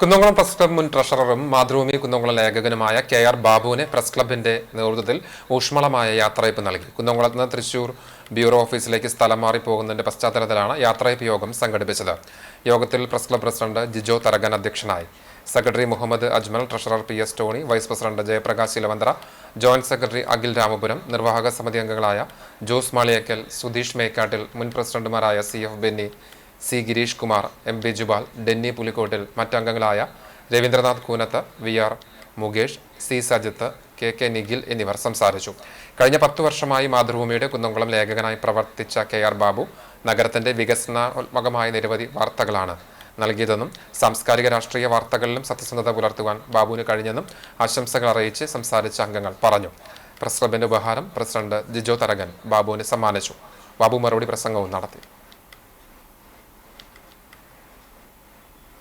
Kunnamkulam press club മുൻ ട്രഷററും മാതൃഭൂമി കുന്നംകുളം ലേഖകനുമായ കെ ആർ ബാബുവിനെ പ്രസ് ക്ലബിന്റെ നേതൃത്വത്തിൽ ഊഷ്മളമായ യാത്രയപ്പ് നൽകി. കുന്നംകുളത്ത് നിന്ന് തൃശൂർ ബ്യൂറോ ഓഫീസിലേക്ക് സ്ഥലം മാറി പോകുന്നതിന്റെ പശ്ചാത്തലത്തിലാണ് യാത്രയപ്പ് യോഗം സംഘടിപ്പിച്ചത്. യോഗത്തിൽ press club president Jijo Tharakan അധ്യക്ഷനായി. Secretary Muhammad Ajmal treasurer P S Tony vice president Jayaprakash Elavanthra joint secretary Akhil Ramapuram നിർവാഹക സമിതി അംഗങ്ങളായ ജോസ് മാളിയക്കൽ സുധീഷ് മേക്കാട്ടിൽ മുൻ പ്രസിഡന്റുമാരായ C F Benny C Gireesh Kumar M Bijubal Denny Pulikottil മറ്റംഗങ്ങളായ Raveendranath Koonath V R Mukesh C Sajith K K Nikhil എന്നിവർ സംസാരിച്ചു. കഴിഞ്ഞ പത്തു വർഷമായി മാതൃഭൂമിയുടെ കുന്നംകുളം ലേഖകനായി പ്രവർത്തിച്ച കെ ആർ ബാബു നഗരത്തിന്റെ വികസനാത്മകമായ നിരവധി വാർത്തകളാണ് നൽകിയതെന്നും സാംസ്കാരിക രാഷ്ട്രീയ വാർത്തകളിലും സത്യസന്ധത പുലർത്തുവാൻ ബാബുവിന് കഴിഞ്ഞെന്നും ആശംസകൾ അറിയിച്ച് സംസാരിച്ച അംഗങ്ങൾ പറഞ്ഞു. പ്രസ് ക്ലബിന്റെ ഉപഹാരം പ്രസിഡന്റ് ജിജോ തരകൻ ബാബുവിന് സമ്മാനിച്ചു. ബാബു മറുപടി പ്രസംഗവും നടത്തി.